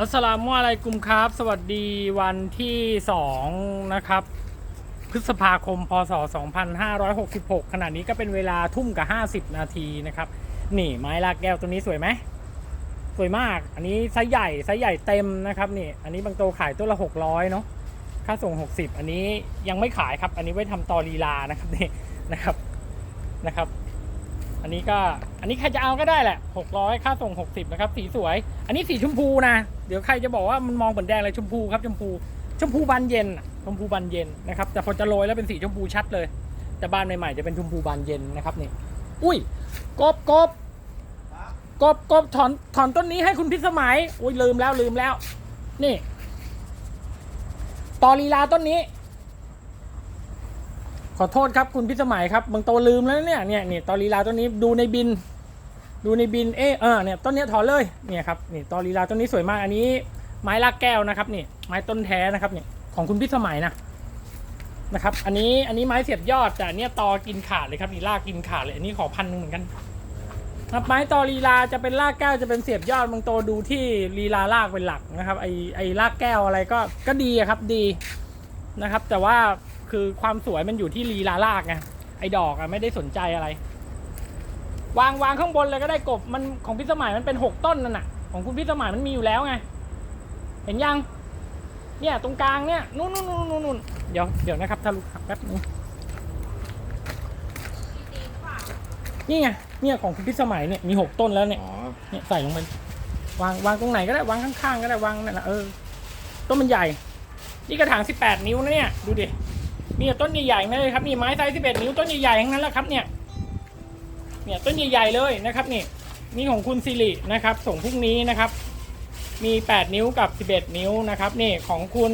อัสลามุอะลัยกุมครับ สวัสดีวันที่สองนะครับ พฤษภาคมพศ 2566 ขณะนี้ก็เป็นเวลาทุ่มกับ 50 นาทีนะครับ นี่ไม้ลากแก้วตัวนี้สวยไหม สวยมาก อันนี้ไซส์ใหญ่ไซส์ใหญ่เต็มนะครับนี่ อันนี้บางโตขายตัวละ 600 เนาะ ค่าส่ง 60 อันนี้ยังไม่ขายครับ อันนี้ไว้ทำตอลีลานะครับนี่นะครับนะครับ อันนี้ก็ อันนี้ใครจะเอาก็ได้แหละ 600 ค่าส่ง 60 นะครับ สีสวย อันนี้สีชมพูนะ เดี๋ยวใครจะบอกว่ามันมองเหมือนแดงเลยชมพูครับชมพู ชมพูบานเย็นชมพูบานเย็นนะครับแต่พอจะโรยแล้วเป็นสีชมพูชัดเลย แต่บ้านใหม่ๆจะเป็นชมพูบานเย็นนะครับนี่ อุ้ยกบกบกบกบถอนถอนต้นนี้ให้คุณพิสมัยอุ้ยลืมแล้วลืมแล้ว นี่ตอลีลาต้นนี้ ขอโทษครับคุณพิสมัยครับบางโตลืมแล้วเนี่ยเนี่ยเนี่ยตอลีลาต้นนี้ดูในบิน ดูในบินเออเออเนี่ยต้นเนี้ยถอนเลยเนี่ยครับนี่ตอลีลาต้นนี้สวยมากอันนี้ไม้ลากแก้วนะครับนี่ไม้ต้นแท้นะครับเนี่ยของคุณพิสมัยนะนะครับ อันนี้อันนี้ไม้เสียบยอดแต่อันเนี้ยตอกินขาดเลยครับนี่ลากกินขาดเลยอันนี้ขอพันหนึ่งเหมือนกันครับไม้ตอลีลาจะเป็นลากแก้วจะเป็นเสียบยอดบางโตดูที่ลีลาลากเป็นหลักนะครับไอไอลากแก้วอะไรก็ก็ดีครับดีนะครับ แต่ว่าคือความสวยมันอยู่ที่ลีลาลากไงไอดอกอะไม่ได้สนใจอะไร วางวางข้างบนเลยก็ได้กบมันของพิสมัยมันเป็นหกต้นนั่นน่ะ ของคุณพิสมัยมันมีอยู่แล้วไง เห็นยัง เนี่ยตรงกลางเนี่ยนู่นนู่นนู่นนู่นนู่นเดี๋ยวเดี๋ยวนะครับถ้าลูกขับแป๊บนึงนี่ไงเนี่ยของคุณพิสมัยเนี่ยมีหกต้นแล้วเนี่ยอ๋อเนี่ยใส่ลงไปวางวางตรงไหนก็ได้วางข้างๆก็ได้วางนั่นแหละเออต้นมันใหญ่ นี่กระถาง18นิ้วนะเนี่ยดูดิมีแต่ต้นใหญ่ๆนั่นเลยครับนี่ไม้ไซส์11นิ้วต้นใหญ่ๆทั้งนั้นแหละครับเนี่ย เนี่ยต้นใหญ่ๆเลยนะครับนี่นี่ของคุณสิรินะครับ ส่งพรุ่งนี้นะครับ มี 8 นิ้วกับ 11 นิ้วนะครับนี่ของคุณ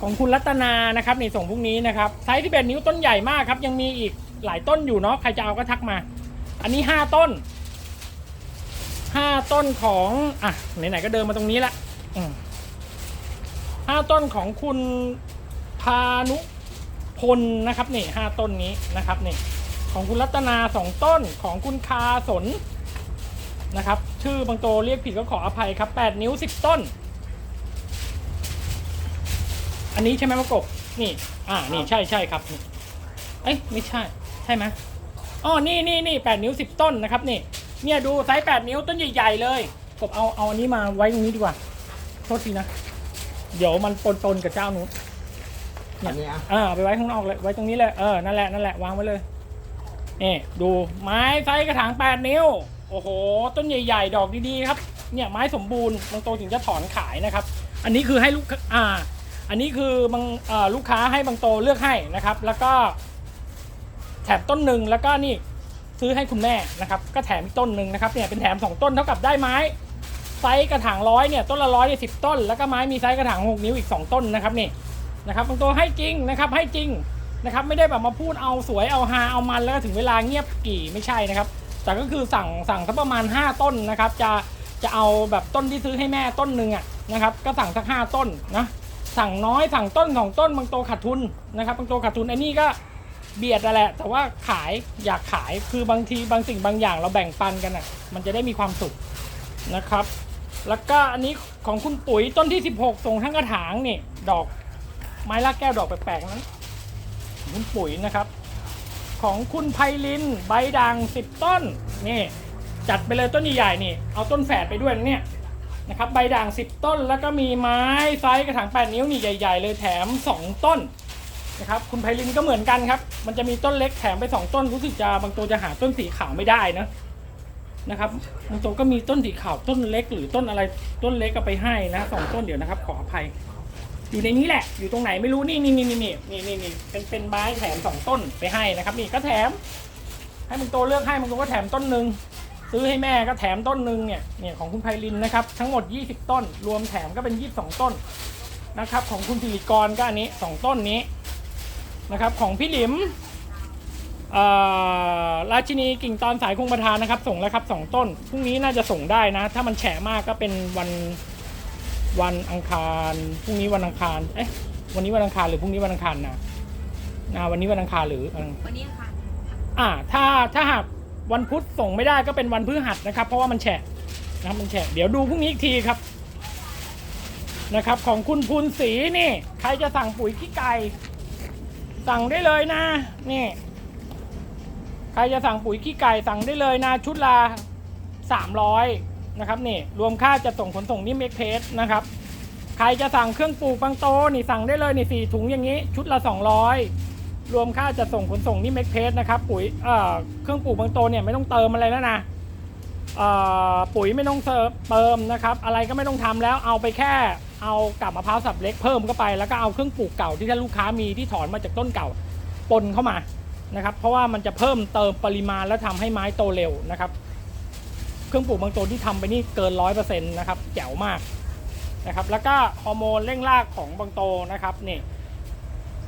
ของคุณรัตนานะครับนี่ส่งพรุ่งนี้นะครับไซส์11นิ้วต้นใหญ่มากครับ ยังมีอีกหลายต้นอยู่เนาะใครจะเอาก็ทักมา อันนี้ 5 ต้น 5 ต้นของอะไหนๆก็เดินมาตรงนี้ละห้าต้นของคุณพานุพลนะครับนี่ห้าต้นนี้นะครับนี่ ของคุณรัตนาสองต้นของคุณคาสนนะครับ ชื่อบางโตเรียกผิดก็ขออภัยครับ 8 นิ้ว 10 ต้น อันนี้ใช่ไหมมะกบ นี่ อ่า นี่ใช่ใช่ครับนี่เอ้ยไม่ใช่ ใช่ไหมอ๋อ นี่นี่นี่แปดนิ้ว 10 ต้นนะครับนี่ เนี่ยดูไซส์8นิ้วต้นใหญ่ ๆ เลย กบเอาเอาอันนี้มาไว้ตรงนี้ดีกว่า โทษทีนะ เดี๋ยวมันปนปนๆกับเจ้านู้นอันนี้อะเออเอาไปไว้ข้างนอกเลย ไว้ตรงนี้เลย เออ นั่นแหละ นั่นแหละ วางไว้เลย นี่ดูไม้ไซส์กระถาง 8 นิ้ว โอ้โห ต้นใหญ่ ๆ ดอกดีๆครับ เนี่ยไม้สมบูรณ์บางโตถึงจะถอนขายนะครับ อันนี้คือให้ลูกค้าอ่า อันนี้คือบางอ่อลูกค้าให้บางโตเลือกให้นะครับ แล้วก็ แถมต้นหนึ่งแล้วก็นี่ซื้อให้คุณแม่นะครับ ก็แถมอีกต้นหนึ่งนะครับ เนี่ยเป็นแถมสองต้นเท่ากับได้ไม้ไซส์กระถางร้อยเนี่ยต้นละร้อยเนี่ยสิบต้น แล้วก็ไม้มีไซส์กระถางหกนิ้วอีกสองต้นนะครับนี่นะครับบางตัวให้จริงนะครับให้จริง นะครับไม่ได้แบบมาพูดเอาสวยเอาฮาเอามันแล้วก็ถึงเวลาเงียบกี่ไม่ใช่นะครับ แต่ก็คือสั่งสั่งสักประมาณ 5 ต้นนะครับ จะจะเอาแบบต้นที่ซื้อให้แม่ต้นหนึ่งอะนะครับ ก็สั่งสักห้าต้นนะสั่งน้อยสั่งต้นของต้นบางตัวขาดทุนนะครับบางตัวขาดทุนไอ้นี่ก็เบียดแหละ แต่ว่าขายอยากขายคือบางทีบางสิ่งบางอย่างเราแบ่งปันกันอะ มันจะได้มีความสุขนะครับ แล้วก็อันนี้ของคุณปุ๋ยต้นที่ 16ส่งทั้งกระถางนี่ดอกไม้ลากแก้วดอกแปลกๆนั้น คุณปุ๋ยนะครับ ของคุณไพลินใบด่าง10ต้นนี่จัดไปเลยต้นใหญ่ๆนี่ เอาต้นแฝดไปด้วยเนี่ยนะครับใบด่าง 10 ต้น แล้วก็มีไม้ไซส์กระถาง 8 นิ้วนี่ใหญ่ ๆ เลยแถม 2 ต้นนะครับคุณไพลินก็เหมือนกันครับ มันจะมีต้นเล็กแถมไป 2 ต้นรู้สึกจะบางตัวจะหาต้นสีขาวไม่ได้นะนะครับบางตัวก็มีต้นสีขาวต้นเล็ก หรือต้นอะไรต้นเล็กก็ไปให้นะสองต้นเดี๋ยวนะครับ ขออภัย อยู่ในนี้แหละ อยู่ตรงไหนไม่รู้นี่นี่นี่นี่นี่นี่นี่นี่เป็นเป็นไม้แถมสองต้นไปให้นะครับนี่ก็แถม ให้มึงโตเลือกให้มึงโตก็แถมต้นหนึ่งซื้อให้แม่ก็แถมต้นหนึ่งเนี่ยเนี่ยของคุณไพลินนะครับทั้งหมด 20 ต้น รวมแถมก็เป็น 22 ต้นนะครับ ของคุณสิริกรก็อันนี้ 2 ต้นนี้นะครับของพี่หลิมอ่อราชินีกิ่งตอนสายคงประทานนะครับ ส่งแล้วครับสองต้นพรุ่งนี้น่าจะส่งได้นะ ถ้ามันแฉะมากก็เป็นวัน วันอังคารพรุ่งนี้วันอังคารเอ๊ะวันนี้วันอังคารหรือพรุ่งนี้วันอังคารนะอ่าวันนี้วันอังคารหรือเออวันนี้ค่ะอ่าถ้าถ้าหากวันพุธส่งไม่ได้ก็เป็นวันพฤหัสนะครับ เพราะว่ามันแฉะนะครับมันแฉะเดี๋ยวดูพรุ่งนี้อีกทีครับนะครับ ของคุณพูนศรีนี่ ใครจะสั่งปุ๋ยขี้ไก่สั่งได้เลยนะนี่ใครจะสั่งปุ๋ยขี้ไก่สั่งได้เลยนะชุดละ300 นะครับนี่รวมค่าจะส่งขนส่งนี่เมกเพสนะครับใครจะสั่งเครื่องปลูกบางโตนี่สั่งได้เลยนี่สี่ถุงอย่างนี้ ชุดละ 200 รวมค่าจะส่งขนส่งนี่เมกเพสนะครับปุ๋ยเอ่อเครื่องปลูกบางโตเนี่ยไม่ต้องเติมอะไรแล้วนะเอ่อปุ๋ยไม่ต้องเติมนะครับอะไรก็ไม่ต้องทำแล้วเอาไปแค่เอากับมะพร้าวสับเล็กเพิ่มเข้าไปแล้วก็เอาเครื่องปลูกเก่าที่ท่านลูกค้ามีที่ถอนมาจากต้นเก่าปนเข้ามานะครับเพราะว่ามันจะเพิ่มเติมปริมาณแล้วทำให้ไม้โตเร็วนะครับ เครื่องปลูกบางตัวที่ทำไปนี่เกินร้อยเปอร์เซ็นต์นะครับแจ๋วมากนะครับแล้วก็ฮอร์โมนเร่งรากของบางโตนะครับนี่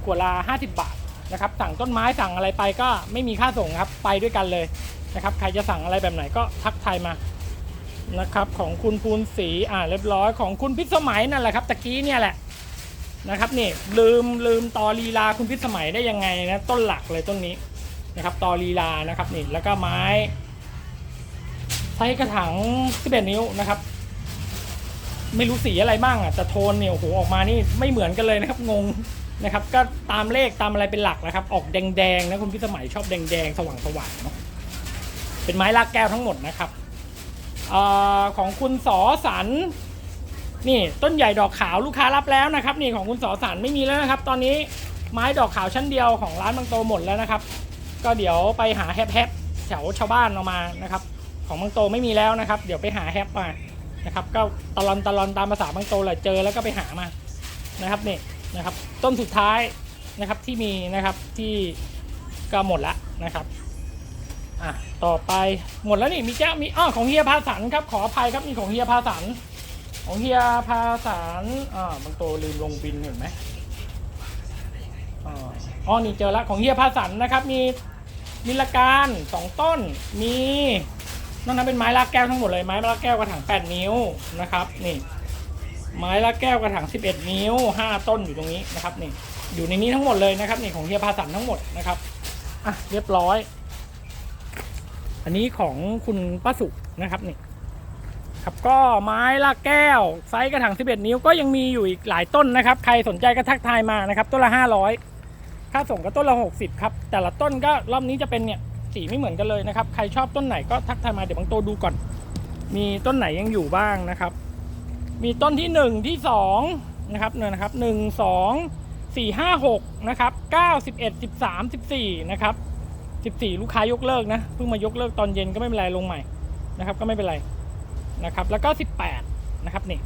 ขวดละ50 บาทนะครับสั่งต้นไม้สั่งอะไรไปก็ไม่มีค่าส่งครับไปด้วยกันเลยนะครับใครจะสั่งอะไรแบบไหนก็ทักทายมานะครับของคุณภูนศรีอ่าเรียบร้อยของคุณพิสมัยนั่นแหละครับตะกี้เนี่ยแหละนะครับนี่ลืมลืมตอลีลาคุณพิสมัยได้ยังไงนะต้นหลักเลยต้นนี้นะครับตอลีลานะครับนี่แล้วก็ไม้ ใช้กระถาง11นิ้วนะครับ ไม่รู้สีอะไรบ้างอะแต่โทนเนี่ยโอ้โหออกมานี่ไม่เหมือนกันเลยนะครับงงนะครับ ก็ตามเลขตามอะไรเป็นหลักนะครับ ออกแดงๆนะคุณพิสมัยชอบแดงๆสว่างๆเนาะเป็นไม้ลากแก้วทั้งหมดนะครับออของคุณสอสันนี่ต้นใหญ่ดอกขาวลูกค้ารับแล้วนะครับ นี่ของคุณสอสันไม่มีแล้วนะครับ ตอนนี้ไม้ดอกขาวชั้นเดียวของร้านบางโตหมดแล้วนะครับ ก็เดี๋ยวไปหาแฮปแฮปแถวชาวบ้านเอามานะครับ ของบางโตไม่มีแล้วนะครับ เดี๋ยวไปหาแฮปมานะครับ ก็ตลอนตลอนตามภาษาบางโตแหละเจอแล้วก็ไปหามานะครับนี่นะครับ ต้นสุดท้ายนะครับที่มีนะครับที่ก็หมดละนะครับอะต่อไปหมดแล้วนี่มีเจ้ามีอ้อของเฮียพาสันครับขออภัยครับมีของเฮียพาสันของเฮียพาสันอ่าบางโตลืมลงบินเห็นไหมอ๋อนี่เจอละของเฮียพาสันนะครับ มีมิลการสองต้น มี นอกนั้นเป็นไม้ลากแก้วทั้งหมดเลยไม้ลากแก้วกระถาง 8 นิ้วนะครับนี่ไม้ลากแก้วกระถาง 11 นิ้ว 5 ต้นอยู่ตรงนี้นะครับนี่อยู่ในนี้ทั้งหมดเลยนะครับนี่ของเฮียพาสันทั้งหมดนะครับอะเรียบร้อย อันนี้ของคุณป้าสุนะครับนี่ครับก็ไม้ลากแก้วไซส์กระถาง 11 นิ้วก็ยังมีอยู่อีกหลายต้นนะครับใครสนใจก็ทักทายมานะครับต้นละ 500 ค่าส่งก็ต้นละ 60 ครับ แต่ละต้นก็รอบนี้จะเป็นเนี่ย สีไม่เหมือนกันเลยนะครับ ใครชอบต้นไหนก็ทักทายมาเดี๋ยวบางโตวดูก่อน มีต้นไหนยังอยู่บ้างนะครับ มีต้นที่ 1 ที่2นะครับเนี่ยนะครับ1 2 4 5 6นะครับ9 11 13 14นะครับ14 ลูกค้ายกเลิกนะเพิ่งมายกเลิกตอนเย็นก็ไม่เป็นไรลงใหม่นะครับ ก็ไม่เป็นไรนะครับ แล้วก็ 18นะครับนี่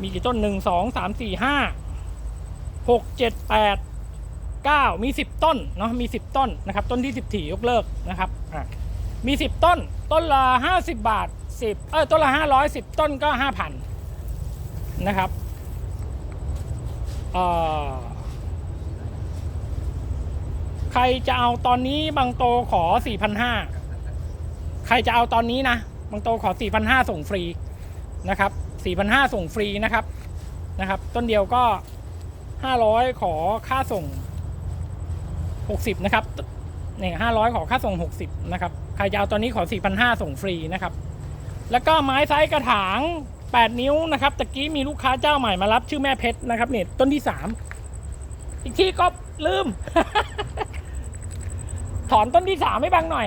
มีกี่ต้น 1 2 3 4 5 6 7 8 9 มี 10 ต้นเนาะมี 10 ต้นนะครับต้นที่10ถี่ยกเลิกนะครับอะมี 10 ต้น ต้นละ 50 บาท 10 เออต้นละ 500 10 ต้นก็ 5,000 นะครับเอ่อใครจะเอาตอนนี้บางโตขอ 4,500 ใครจะเอาตอนนี้นะบางโตขอ 4,500 ส่งฟรีนะครับ 4,500 ส่งฟรีนะครับนะครับ ต้นเดียวก็ 500 ขอค่าส่ง 60 นะครับนี่500ขอค่าส่ง 60 นะครับ ใครจะเอาตอนนี้ขอ 4,500 ส่งฟรีนะครับ แล้วก็ไม้ไซส์กระถาง 8 นิ้วนะครับ ตะกี้มีลูกค้าเจ้าใหม่มารับชื่อแม่เพชรนะครับเนี่ยต้นที่ 3 อีกที่ก็ลืม ถอนต้นที่ 3 ให้บังหน่อย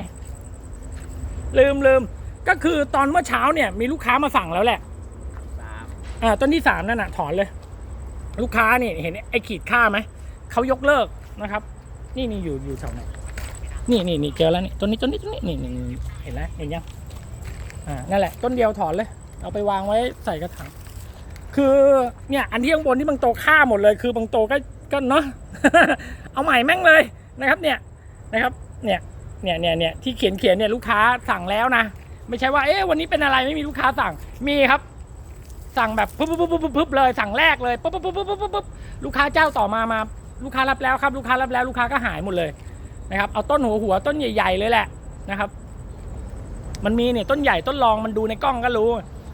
ลืมลืมก็คือตอนเมื่อเช้าเนี่ยมีลูกค้ามาสั่งแล้วแหละสามอ่าต้นที่สามนั่นน่ะถอนเลย ลูกค้านี่เห็นไอ้ขีดค่าไหม เขายกเลิกนะครับ นี่นี่อยู่อยู่แถวไหนนี่นี่นี่เจอแล้วนี่ต้นนี้ต้นนี้ต้นนี้นี่นี่เห็นแล้วเห็นยังอ่านั่นแหละ ต้นเดียวถอนเลย เอาไปวางไว้ใส่กระถางคือเนี่ยอันที่ข้างบนที่บางโตค่าหมดเลย คือบางโตก็ก็เนาะเอาใหม่แม่งเลยนะครับเนี่ยนะครับเนี่ยเนี่ยเนี่ยเนี่ยที่เขียนเขียนเนี่ยลูกค้าสั่งแล้วนะไม่ใช่ว่าเอ๊ะวันนี้เป็นอะไรไม่มีลูกค้าสั่งมีครับ สั่งแบบปุ๊บปุ๊บปุ๊บปุ๊บปุ๊บเลยสั่งแรกเลยปุ๊บปุ๊บปุ๊บปุ๊บปุ๊บปุ๊บลูกค้าเจ้าต่อมามา ลูกค้ารับแล้วครับลูกค้ารับแล้วลูกค้าก็หายหมดเลยนะครับเอาต้นหัวหัวต้นใหญ่ ๆ เลยแหละนะครับ มันมีเนี่ยต้นใหญ่ต้นรองมันดูในกล้องก็รู้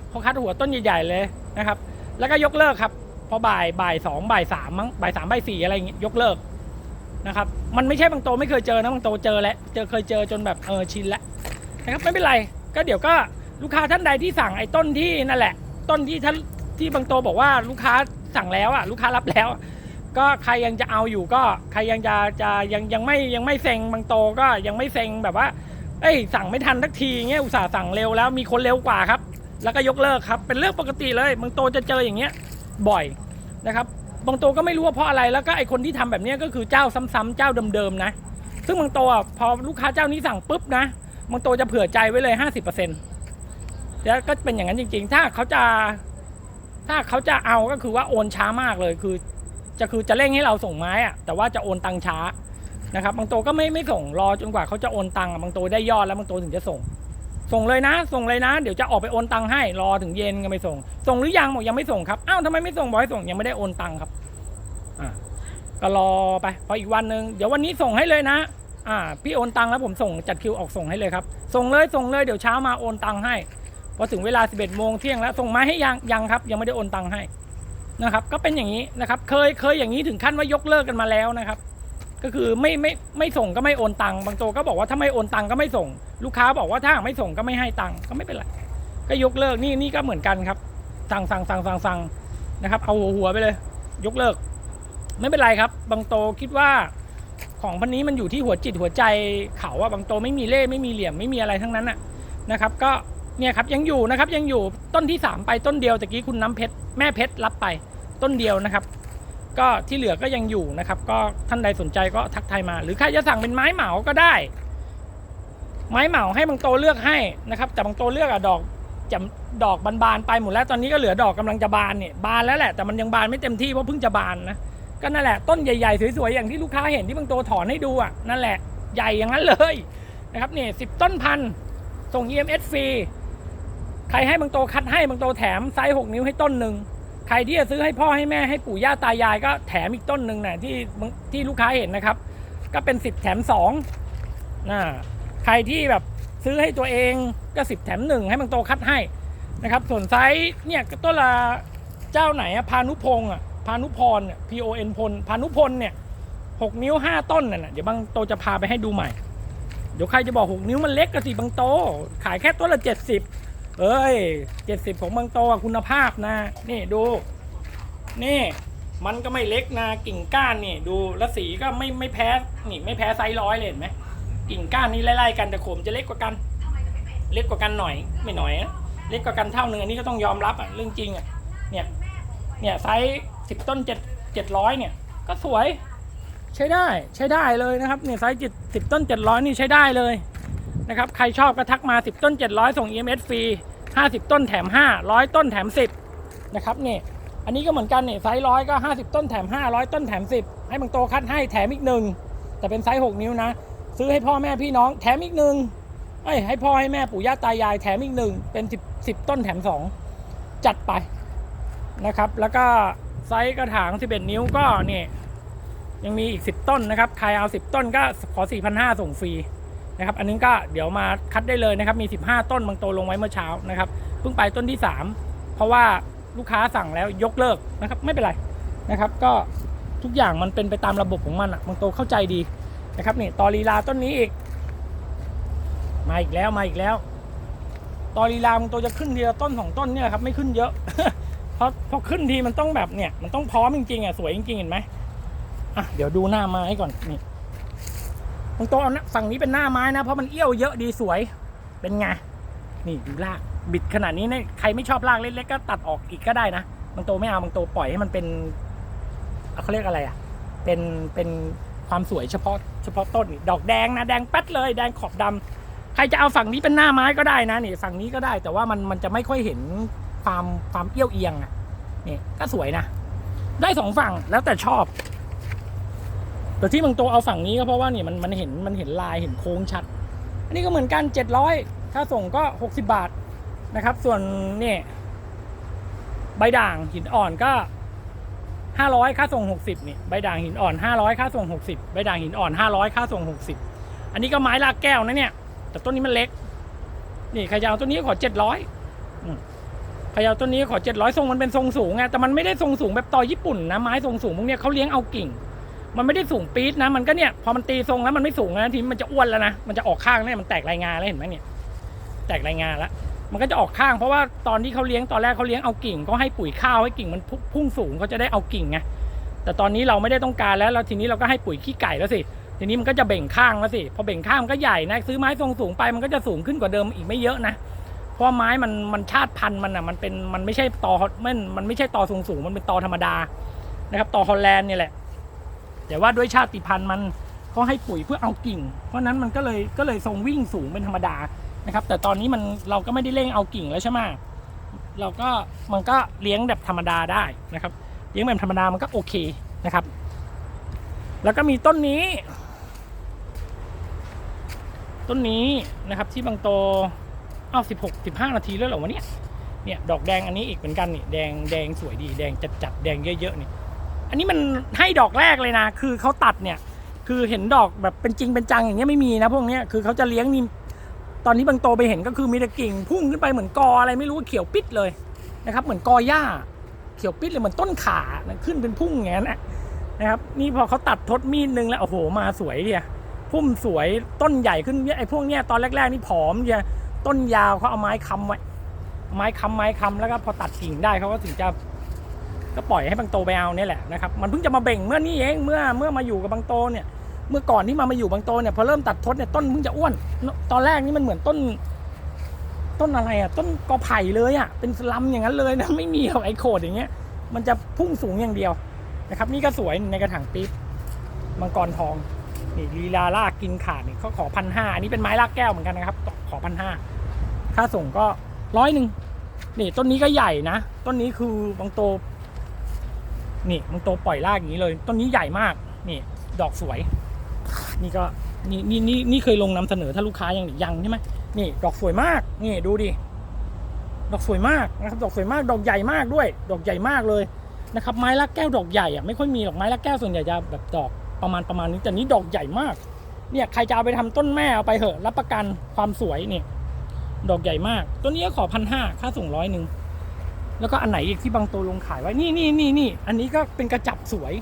เขาคัดหัวต้นใหญ่ๆเลยนะครับ แล้วก็ยกเลิกครับพอบ่ายบ่ายสองบ่ายสามมั้งบ่ายสามบ่ายสี่อะไรอย่างเงี้ยยกเลิกนะครับมันไม่ใช่บางโตไม่เคยเจอนะบางโตเจอแล้วเจอเคยเจอจนแบบเออชินแล้วนะครับไม่เป็นไรก็เดี๋ยวก็ลูกค้าท่านใดที่สั่งไอ้ต้นที่นั่นแหละ ต้นที่ท่านที่บางโตบอกว่าลูกค้าสั่งแล้วอะลูกค้ารับแล้ว ก็ใครยังจะเอาอยู่ก็ใครยังจะจะยังยังไม่ยังไม่เซ็งบางโตก็ยังไม่เซ็งแบบว่า เอ้ยสั่งไม่ทันทักทีเงี้ยอุตส่าห์สั่งเร็วแล้วมีคนเร็วกว่าครับ แล้วก็ยกเลิกครับ เป็นเรื่องปกติเลยบางโตจะเจออย่างเงี้ยบ่อยนะครับบางโตก็ไม่รู้ว่าเพราะอะไรแล้วก็ไอคนที่ทำแบบนี้ก็คือเจ้าซ้ำๆเจ้าเดิมๆนะ ซึ่งบางโตอะพอลูกค้าเจ้านี้สั่งปุ๊บนะบางโตจะเผื่อใจไว้เลย 50%แล้วก็เป็นอย่างนั้นจริง ๆ ถ้าเขาจะถ้าเขาจะเอาก็คือว่าโอนช้ามากเลยคือ จะคือจะเร่งให้เราส่งไม้อะแต่ว่าจะโอนตังช้านะครับ บางโตก็ไม่ไม่ส่งรอจนกว่าเขาจะโอนตังอะบางโตได้ยอดแล้วบางโตถึงจะส่ง ส่งเลยนะ ส่งเลยนะ เดี๋ยวจะออกไปโอนตังให้รอถึงเย็นก็ไม่ส่ง ส่งหรือยังบอกยังไม่ส่งครับอ้าวทำไมไม่ส่งบอกให้ส่งยังไม่ได้โอนตังครับอ่าก็รอไปพออีกวันหนึ่งเดี๋ยววันนี้ส่งให้เลยนะอ่าพี่โอนตังแล้วผมส่งจัดคิวออกส่งให้เลยครับ ส่งเลยส่งเลยเดี๋ยวเช้ามาโอนตังให้พอถึงเวลา 11โมงเที่ยงแล้วส่งมาให้ยังยังครับ ยังไม่ได้โอนตังให้ นะครับ ก็เป็นอย่างนี้นะครับ เคยเคยอย่างนี้ถึงขั้นว่ายกเลิกกันมาแล้วนะครับ ก็คือไม่ไม่ไม่ส่งก็ไม่โอนตังค์บางตัวก็บอกว่าถ้าไม่โอนตังค์ก็ไม่ส่ง ลูกค้าบอกว่าถ้าไม่ส่งก็ไม่ให้ตังค์ก็ไม่เป็นไรก็ยกเลิกนี่นี่ก็เหมือนกันครับ สั่งสั่งสั่งสั่งสั่งนะครับ เอาหัวหัวไปเลย ยกเลิก ไม่เป็นไรครับ บางโตคิดว่าของพันนี้มันอยู่ที่หัวจิตหัวใจเขาอะบางโตไม่มีเล่ไม่มีเหลี่ยมไม่มีอะไรทั้งนั้นอะนะครับ ก็เนี่ยครับยังอยู่นะครับยังอยู่ต้นที่สามไปต้นเดียวตะกี้คุณน้ำเพชร แม่เพชรรับไปต้นเดียวนะครับ ก็ที่เหลือก็ยังอยู่นะครับ ก็ท่านใดสนใจก็ทักทายมา หรือใครจะสั่งเป็นไม้เหมาก็ได้ ไม้เหมาให้บางโตเลือกให้นะครับ แต่บางโตเลือกอะดอกจะดอกบานๆไปหมดแล้วตอนนี้ก็เหลือดอกกำลังจะบานเนี่ยบานแล้วแหละแต่มันยังบานไม่เต็มที่เพราะเพิ่งจะบานนะก็นั่นแหละต้นใหญ่ๆสวยๆอย่างที่ลูกค้าเห็นที่บางโตถอนให้ดูอะนั่นแหละใหญ่อย่างนั้นเลยนะครับเนี่ยสิบต้นพันส่ง EMS ฟรี ใครให้บางโตคัดให้บางโตแถมไซส์หกนิ้วให้ต้นหนึ่งใครที่จะซื้อให้พ่อให้แม่ให้ปู่ย่าตายายก็แถมอีกต้นหนึ่งนะที่ที่ลูกค้าเห็นนะครับ ก็เป็นสิบแถมสองนะใครที่แบบซื้อให้ตัวเองก็สิบแถมหนึ่งให้บางโตคัดให้นะครับ ส่วนไซส์เนี่ยก็ต้นละเจ้าไหนอะพานุพงษ์อะพานุพรเนี่ย P O N พลพานุพลเนี่ยหกนิ้วห้าต้นน่ะนะเดี๋ยวบางโตจะพาไปให้ดูใหม่ เดี๋ยวใครจะบอกหกนิ้วมันเล็กกระสิบางโต ขายแค่ต้นละเจ็ดสิบ เอ้ยเจ็ดสิบของบางโตคุณภาพนะ นี่ดู นี่ มันก็ไม่เล็กนะกิ่งก้านนี่ดูและสีก็ไม่ไม่แพ้นี่ไม่แพ้ไซส์ร้อยเลยเห็นไหมกิ่งก้านนี่ไล่ๆกันแต่โขมจะเล็กกว่ากัน เล็กกว่ากันหน่อยไม่หน่อยนะเล็กกว่ากันเท่านึงอันนี้ก็ต้องยอมรับอะเรื่องจริงอะเนี่ยเนี่ยไซส์สิบต้นเจ็ดเจ็ดร้อยเนี่ย ก็สวย ใช้ได้ใช้ได้เลยนะครับเนี่ยไซส์จิตสิบต้นเจ็ดร้อยนี่ใช้ได้เลย นะครับ ใครชอบก็ทักมาสิบต้นเจ็ดร้อยส่ง EMS ฟรีห้าสิบต้นแถมห้าร้อยต้นแถมสิบนะครับเนี่ยอันนี้ก็เหมือนกันเนี่ยไซส์ร้อยก็ห้าสิบต้นแถมห้าร้อยต้นแถมสิบให้บางโตคัดให้แถมอีกหนึ่งแต่เป็นไซส์หกนิ้วนะ ซื้อให้พ่อแม่พี่น้องแถมอีกหนึ่งเอ้ยให้พ่อให้แม่ปู่ย่าตายายแถมอีกหนึ่งเป็นสิบสิบต้นแถมสองจัดไปนะครับ แล้วก็ไซส์กระถาง 11 นิ้วก็เนี่ยังมีอีก 10 ต้นนะครับ ใครเอา 10 ต้นก็ขอ 4,500 ส่งฟรี นะครับอันนี้ก็เดี๋ยวมาคัดได้เลยนะครับมี 15 ต้นบางโตลงไว้เมื่อเช้านะครับเพิ่งไปต้นที่ 3 เพราะว่าลูกค้าสั่งแล้วยกเลิกนะครับไม่เป็นไรนะครับ ก็ทุกอย่างมันเป็นไปตามระบบของมันอะบางโตเข้าใจดีนะครับนี่ตอลีลาต้นนี้อีก มาอีกแล้วมาอีกแล้ว ตอลีลาบางโตจะขึ้นเดียวต้นสองต้นเนี่ยครับไม่ขึ้นเยอะเพราะพอขึ้นทีมันต้องแบบเนี่ยมันต้องพร้อมจริงๆอะสวยจริงๆเห็นไหมอะเดี๋ยวดูหน้าไม้ก่อนนี่ ตรงโตเอาฝั่งนี้เป็นหน้าไม้นะ เพราะมันเอี้ยวเยอะดีสวย เป็นไง นี่ดูรากบิดขนาดนี้เนี่ยใครไม่ชอบรากเล็กๆก็ตัดออกอีกก็ได้นะบางโตไม่เอาบางโตปล่อยให้มันเป็นเเขาเรียกอะไรอะ เป็นเป็นความสวยเฉพาะเฉพาะต้นดอกแดงนะแดงแป๊ดเลยแดงขอบดำใครจะเอาฝั่งนี้เป็นหน้าไม้ก็ได้นะนี่ฝั่งนี้ก็ได้ แต่ว่ามันมันจะไม่ค่อยเห็นความความเอี้ยวเอียงอะนี่ก็สวยนะ ได้สองฝั่งแล้วแต่ชอบ แต่ที่บางตัวเอาฝั่งนี้ก็เพราะว่านี่มันมันเห็นมันเห็นลายเห็นโค้งชัด อันนี้ก็เหมือนกันเจ็ดร้อยค่าส่งก็หกสิบาทนะครับ ส่วนเนี่ยใบด่างหินอ่อนก็ห้าร้อยค่าส่งหกสิบนี่ใบด่างหินอ่อนห้าร้อยค่าส่งหกสิบใบด่างหินอ่อนห้าร้อยค่าส่งหกสิบอันนี้ก็ไม้ลากแก้วนะเนี่ย แต่ต้นนี้มันเล็ก นี่ใครจะเอาต้นนี้ขอเจ็ดร้อยพยาวต้นนี้ขอเจ็ดร้อยทรงมันเป็นทรงสูงไงแต่มันไม่ได้ทรงสูงแบบต่อญี่ปุ่นนะไม้ทรงสูงพวกเนี้ยเขาเลี้ยงเอากิ่ง มันไม่ได้สูงปี๊ดนะ มันก็เนี่ยพอมันตีทรงแล้วมันไม่สูงนะทีนี้มันจะอ้วนแล้วนะ มันจะออกข้างเนี่ยมันแตกรายงานแล้วเห็นไหมเนี่ย แตกรายงานแล้ว มันก็จะออกข้างเพราะว่าตอนที่เขาเลี้ยงตอนแรกเขาเลี้ยงเอากิ่งก็ให้ปุ๋ยข้าวให้กิ่งมันพุ่งสูงเขาจะได้เอากิ่งไง แต่ตอนนี้เราไม่ได้ต้องการแล้วแล้วทีนี้เราก็ให้ปุ๋ยขี้ไก่แล้วสิ ทีนี้มันก็จะเบ่งข้างแล้วสิ พอเบ่งข้างมันก็ใหญ่นะ ซื้อไม้ทรงสูงไปมันก็จะสูงขึ้นกว่าเดิมอีกไม่เยอะนะ เพราะไม้มันมันชาติพันธุ์มันอะมันเป็นมันไม่ใช่ตอมันมันไม่ใช่ตอสูงสูงมันเป็นตอธรรมดานะครับตอฮอลแลนด์เนี่ยแหละ แต่ว่าด้วยชาติพันธุ์มันเขาให้ปุ๋ยเพื่อเอากิ่ง เพราะนั้นมันก็เลยก็เลยทรงวิ่งสูงเป็นธรรมดานะครับ แต่ตอนนี้มันเราก็ไม่ได้เร่งเอากิ่งแล้วใช่ไหมเราก็มันก็เลี้ยงแบบธรรมดาได้นะครับ เลี้ยงแบบธรรมดามันก็โอเคนะครับ แล้วก็มีต้นนี้ ต้นนี้นะครับที่บางโตอ้าสิบหกสิบห้านาทีแล้วเหรอวะเนี่ยเนี่ยดอกแดงอันนี้อีกเหมือนกันนี่แดงแดงสวยดีแดงจัดจัดแดงเยอะๆนี่ นนี้มันให้ดอกแรกเลยนะ คือเขาตัดเนี่ย คือเห็นดอกแบบเป็นจริงเป็นจังอย่างเงี้ยไม่มีนะพวกเนี้ยคือเขาจะเลี้ยงนี่ตอนนี้บางโตไปเห็นก็คือมีแต่กิ่งพุ่งขึ้นไปเหมือนกออะไรไม่รู้เขียวปิดเลยนะครับ เหมือนกอหญ้าเขียวปิดเลยเหมือนต้นขานะขึ้นเป็นพุ่งอย่างนั้นนะนะครับ นี่พอเขาตัดทดมีดนึงแล้วโอ้โหมาสวยเดียพุ่มสวยต้นใหญ่ขึ้นไอ้พวกเนี้ยตอนแรกๆนี่ผอมเดียต้นยาวเขาเอาไม้ค้ำไว้ไม้ค้ำไม้ค้ำแล้วก็พอตัดกิ่งได้เขาก็ถึงจะ ก็ปล่อยให้บางโตไปเอาเนี่ยแหละนะครับมันเพิ่งจะมาเบ่งเมื่อนี้เองเมื่อเมื่อมาอยู่กับบางโตเนี่ยเมื่อก่อนที่มามาอยู่บางโตเนี่ยพอเริ่มตัดทดเนี่ยต้นเพิ่งจะอ้วน ตอนแรกนี่มันเหมือนต้น ต้นอะไรอะต้นกอไผ่เลยอะเป็นสลัมอย่างนั้นเลยนะไม่มีไอโขดอย่างเงี้ย มันจะพุ่งสูงอย่างเดียวนะครับ นี่ก็สวยในกระถางปี๊บมังกรทองนี่ลีลาลากกินขาดนี่เขาขอพันห้าอันนี้เป็นไม้ลากแก้วเหมือนกันนะครับ ขอพันห้าค่าส่งก็ร้อยหนึ่งนี่ต้นนี้ก็ใหญ่นะ ต้นนี้คือบางโต นี่บางโตปล่อยรากอย่างนี้เลย ต้นนี้ใหญ่มาก นี่ ดอกสวย นี่ก็นี่นี่นี่นี่เคยลงนำเสนอถ้าลูกค้ายังยังใช่ไหมนี่ ดอกสวยมาก นี่ดูดิ ดอกสวยมากนะครับ ดอกสวยมาก ดอกใหญ่มากด้วย ดอกใหญ่มากเลยนะครับ ไม้ลักแก้วดอกใหญ่อะไม่ค่อยมีหรอกไม้ลักแก้วส่วนใหญ่จะแบบดอกประมาณประมาณนี้แต่นี้ดอกใหญ่มาก เนี่ยใครจะเอาไปทำต้นแม่เอาไปเหอะ รับประกันความสวยนี่ดอกใหญ่มากต้นนี้ก็ขอพันห้าค่าส่งร้อยหนึ่ง แล้วก็อันไหนอีกที่บางตัวลงขายไว้ นี่นี่นี่นี่ อันนี้ก็เป็นกระจับสวย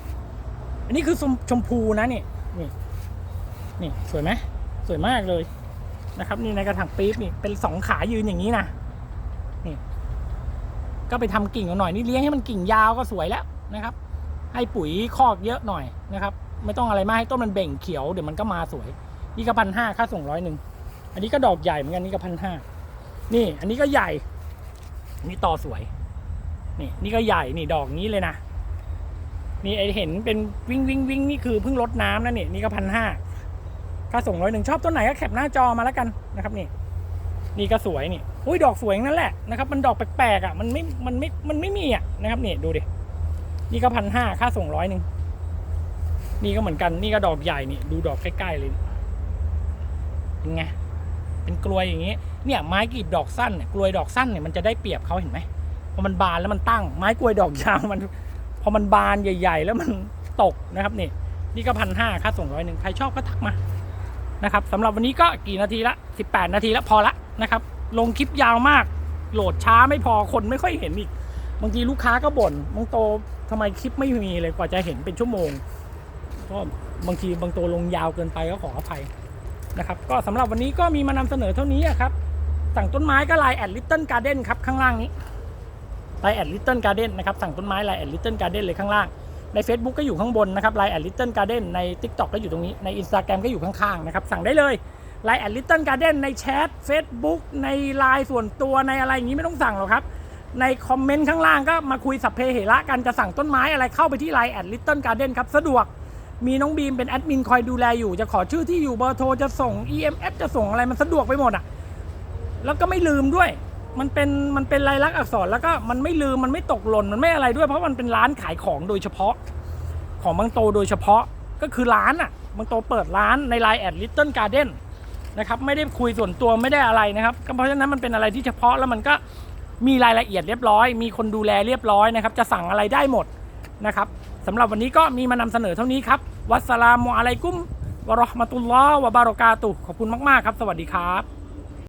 อันนี้คือชมชมพูนะนี่ นี่ นี่สวยไหมสวยมากเลยนะครับ นี่ในกระถางปี๊บนี่เป็นสองขายืนอย่างนี้นะนี่ ก็ไปทำกิ่งเอาหน่อยนี่เลี้ยงให้มันกิ่งยาวก็สวยแล้วนะครับ ให้ปุ๋ยคอกเยอะหน่อยนะครับ ไม่ต้องอะไรมากให้ต้นมันเบ่งเขียวเดี๋ยวมันก็มาสวย นี่ก็พันห้าค่าส่งร้อยหนึ่งอันนี้ก็ดอกใหญ่เหมือนกันนี่ก็พันห้านี่ อันนี้ก็ใหญ่อันนี่ต่อสวย นี่นี่ก็ใหญ่นี่ดอกนี้เลยนะนี่ไอเห็นเป็นวิ่งวิ่งวิ่งนี่คือเพิ่งลดน้ำนะนี่นี่ก็พันห้าค่าส่งร้อยหนึ่งชอบต้นไหนก็แคปหน้าจอมาแล้วกันนะครับนี่ นี่ก็สวยนี่อุ้ยดอกสวยนั่นแหละนะครับมันดอกแปลกๆอะมันไม่มันไม่มันไม่มีอะนะครับนี่ดูดินี่ก็พันห้าค่าส่งร้อยหนึ่งนี่ก็เหมือนกันนี่ก็ดอกใหญ่นี่ดูดอกใกล้ๆเลยเป็นไงเป็นกลวยอย่างงี้ เนี่ยไม้กรีบดอกสั้นเนี่ยกลวยดอกสั้นเนี่ยมันจะได้เปรียบเขาเห็นไหม พอมันบานแล้วมันตั้ง ไม้กล้วยดอกยาวมันพอมันบานใหญ่ ๆ แล้วมันตกนะครับนี่นี่ก็พันห้าค่าส่งร้อยหนึ่งใครชอบก็ทักมานะครับสำหรับวันนี้ก็กี่นาทีละ 18 นาทีละพอละนะครับ ลงคลิปยาวมาก โหลดช้าไม่พอคนไม่ค่อยเห็นอีก บางทีลูกค้าก็บ่นบางโตทำไมคลิปไม่มีเลยกว่าจะเห็นเป็นชั่วโมงก็บางทีบางโตลงยาวเกินไปก็ขออภัยนะครับ ก็สำหรับวันนี้ก็มีมานำเสนอเท่านี้ครับ สั่งต้นไม้ก็ไลน์แอดลิตเติ้ลการ์เด้นครับข้างล่างนี้ ไลน์แอดลิตเติ้ลการ์เด้นนะครับสั่งต้นไม้ไลน์แอดลิตเติ้ลการ์เด้นเลยข้างล่างใน Facebook ก็อยู่ข้างบนนะครับไลน์แอดลิตเติ้ลการ์เด้นใน TikTok ก็อยู่ตรงนี้ใน Instagram ก็อยู่ข้างๆนะครับสั่งได้เลยไลน์แอดลิตเติ้ลการ์เด้นในแชท Facebook ในไลน์ส่วนตัวในอะไรอย่างนี้ไม่ต้องสั่งหรอกครับในคอมเมนต์ข้างล่างก็มาคุยสัพเพเหระกันจะสั่งต้นไม้อะไรเข้าไปที่ไลน์แอดลิตเติ้ลการ์เด้นครับสะดวกมีน้องบีมเป็นแอดมินคอยดูแลอยู่จะขอชื่อที่อยู่เบอร์โทรจะส่ง EMS จะส่งอะไรมันสะดวกไปหมดอะแล้วก็ไม่ลืมด้วย มันเป็นมันเป็นลายลักษณ์อักษรแล้วก็มันไม่ลืมมันไม่ตกหล่นมันไม่อะไรด้วยเพราะมันเป็นร้านขายของโดยเฉพาะ ของบางโตโดยเฉพาะก็คือร้านอะบางโตเปิดร้านในไลน์แอดลิตเติ้ลการ์เด้นนะครับไม่ได้คุยส่วนตัวไม่ได้อะไรนะครับก็เพราะฉะนั้นมันเป็นอะไรที่เฉพาะแล้วมันก็มีรายละเอียดเรียบร้อย มีคนดูแลเรียบร้อยนะครับ จะสั่งอะไรได้หมดนะครับสำหรับวันนี้ก็มีมานำเสนอเท่านี้ครับ วัสสลามุอะลัยกุมวะราะห์มะตุลลอฮ์วะบารอกาตุขอบคุณมาก ๆ ครับ สวัสดีครับ